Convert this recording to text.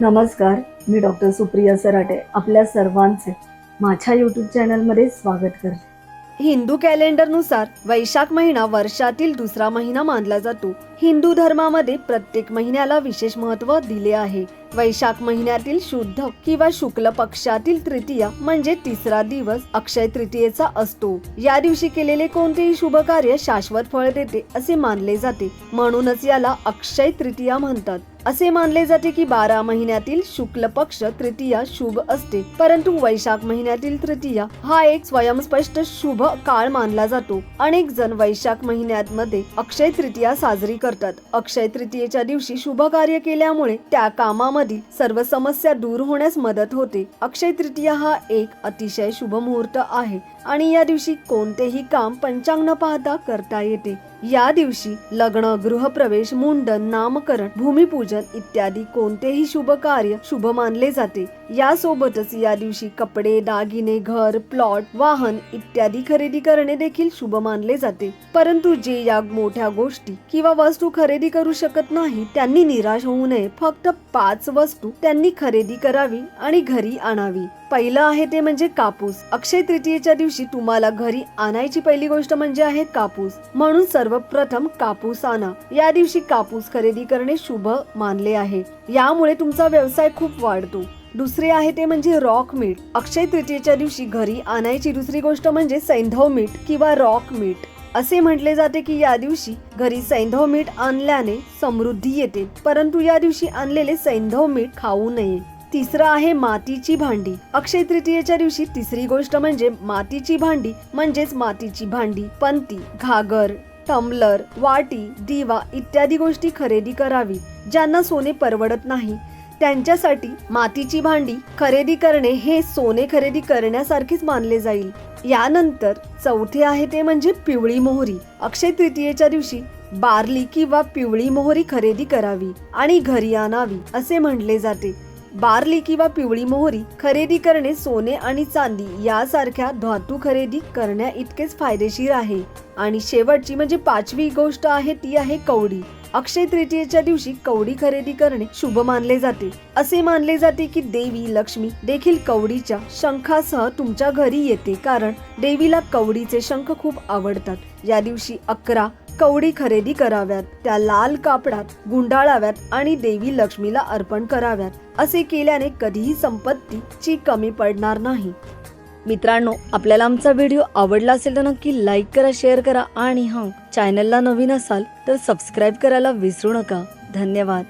नमस्कार मी डॉक्टर सुप्रिया सराटे आपल्या सर्वांचे माझ्या यूट्यूब चॅनलमध्ये स्वागत करते. हिंदू कॅलेंडरनुसार वैशाख महिना वर्षातील दुसरा महिना मानला जातो. हिंदू धर्मामध्ये प्रत्येक महिन्याला विशेष महत्त्व दिले आहे. वैशाख महिन्यातील शुद्ध किंवा शुक्ल पक्षातील तृतीया म्हणजे तिसरा दिवस अक्षय तृतीयेचा असतो. या दिवशी केलेले कोणतेही शुभ कार्य शाश्वत फळ देते असे मानले जाते. म्हणूनच याला अक्षय तृतीया म्हणतात. असे मानले जाते की बारा महिन्यातील शुक्ल पक्ष तृतीया शुभ असते. परंतु वैशाख महिन्यातील तृतीया हा एक स्वयंस्पष्ट शुभ काळ मानला जातो. अनेक जण वैशाख महिन्यात मध्ये अक्षय तृतीया साजरी करतात. अक्षय तृतीयेच्या दिवशी शुभ कार्य केल्यामुळे त्या कामामधील सर्व समस्या दूर होण्यास मदत होते. अक्षय तृतीया हा एक अतिशय शुभ मुहूर्त आहे. आणि या दिवशी कोणतेही काम पंचांग न पाहता करता येते. या दिवशी लग्न गृहप्रवेश मुंडन नामकरण भूमिपूजन इत्यादी कोणतेही शुभ कार्य शुभ मानले जाते. यासोबतच या दिवशी कपडे दागिने घर प्लॉट वाहन इत्यादी खरेदी करणे देखील शुभ मानले जाते. परंतु जे या मोठ्या गोष्टी किंवा वस्तू खरेदी करू शकत नाही त्यांनी निराश होऊ नये. फक्त पाच वस्तू त्यांनी खरेदी करावी आणि घरी आणावी. पहिलं आहे ते म्हणजे कापूस. अक्षय तृतीयेच्या दिवशी तुम्हाला घरी आणायची पहिली गोष्ट म्हणजे आहे कापूस. म्हणून सर्वप्रथम कापूस आणा. या दिवशी कापूस खरेदी करणे शुभ मानले आहे. यामुळे तुमचा व्यवसाय खूप वाढतो. दुसरे आहे ते म्हणजे रॉक मीठ. अक्षय तृतीयेच्या दिवशी घरी आणायची दुसरी गोष्ट म्हणजे सैंधव मीठ किंवा रॉक मीठ. असे म्हटले जाते की या दिवशी घरी सैंधव मीठ आणल्याने समृद्धी येते. परंतु या दिवशी आणलेले सैंधव मीठ खाऊ नये. तिसरं आहे मातीची भांडी. अक्षय तृतीयेच्या दिवशी तिसरी गोष्ट म्हणजे मातीची भांडी म्हणजेच मातीची भांडी पंती घागर टम्बलर वाटी दिवा इत्यादी गोष्टी खरेदी करावी. ज्यांना सोने परवडत नाही त्यांच्यासाठी मातीची भांडी खरेदी करणे हे सोने खरेदी करण्यासारखेच मानले जाईल. यानंतर चौथे आहे ते म्हणजे पिवळी मोहरी. अक्षय तृतीयेच्या दिवशी बार्ली किंवा पिवळी मोहरी खरेदी करावी आणि घरी आणावी असे म्हटले जाते. बार्ली किंवा पिवळी मोहरी खरेदी करणे सोने आणि चांदी यासारख्या धातू खरेदी करण्या इतकेच फायदेशीर आहे. आणि शेवटची म्हणजे पाचवी गोष्ट आहे ती आहे कवडी. अक्षय तृतीयेच्या दिवशी कवडी खरेदी करणे शुभ मानले जाते. असे मानले जाते की देवी लक्ष्मी देखील कवडीच्या शंखासह तुमच्या घरी येते कारण देवीला कवडीचे शंख खूप आवडतात. या दिवशी अकरा कवडी खरेदी कराव्यात त्या लाल कापडात गुंडाळाव्यात आणि देवी लक्ष्मीला अर्पण कराव्यात असे केल्याने कधीही संपत्तीची कमी पडणार नाही. मित्रांनो आपल्याला आमचा व्हिडिओ आवडला असेल तर नक्की लाईक करा शेअर करा आणि हां चॅनलला नवीन असाल तर सबस्क्राईब करायला विसरू नका. धन्यवाद.